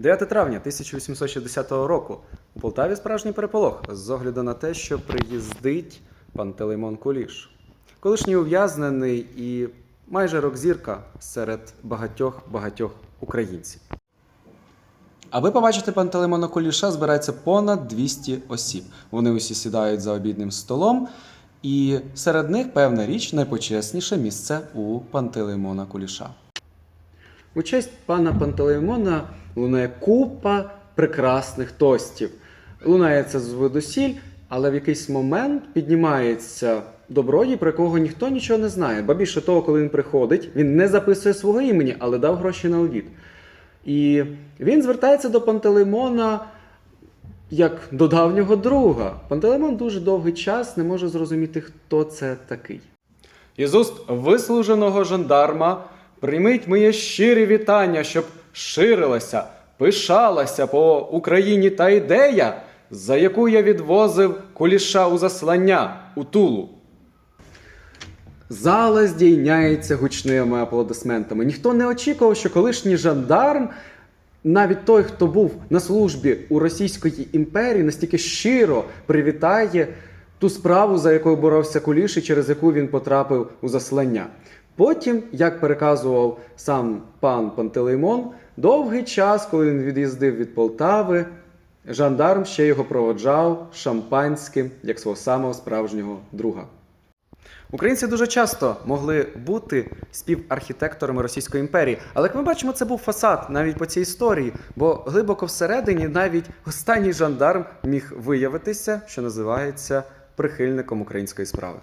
9 травня 1860 року у Полтаві справжній переполох з огляду на те, що приїздить Пантелеймон Куліш. Колишній ув'язнений і майже рок-зірка серед багатьох багатьох українців. Аби побачити Пантелеймона Куліша, збирається понад 200 осіб. Вони усі сідають за обідним столом, і серед них певна річ найпочесніше місце у Пантелеймона Куліша. У честь пана Пантелеймона лунає купа прекрасних тостів. Лунає це звидусіль, але в якийсь момент піднімається добродій, про якого ніхто нічого не знає. Ба більше того, коли він приходить, він не записує свого імені, але дав гроші на обід. І він звертається до Пантелеймона як до давнього друга. Пантелеймон дуже довгий час не може зрозуміти, хто це такий. Із уст вислуженого жандарма прийміть моє щирі вітання, щоб ширилася, пишалася по Україні та ідея, за яку я відвозив куліша у заслання у Тулу. Зала здійняється гучними аплодисментами. Ніхто не очікував, що колишній жандарм, навіть той, хто був на службі у Російської імперії, настільки щиро привітає ту справу, за якою боровся Куліш і через яку він потрапив у заслання. Потім, як переказував сам пан Пантелеймон, довгий час, коли він від'їздив від Полтави, жандарм ще його проводжав шампанським як свого самого справжнього друга. Українці дуже часто могли бути співархітекторами Російської імперії, але як ми бачимо, це був фасад навіть по цій історії, бо глибоко всередині навіть останній жандарм міг виявитися, що називається прихильником української справи.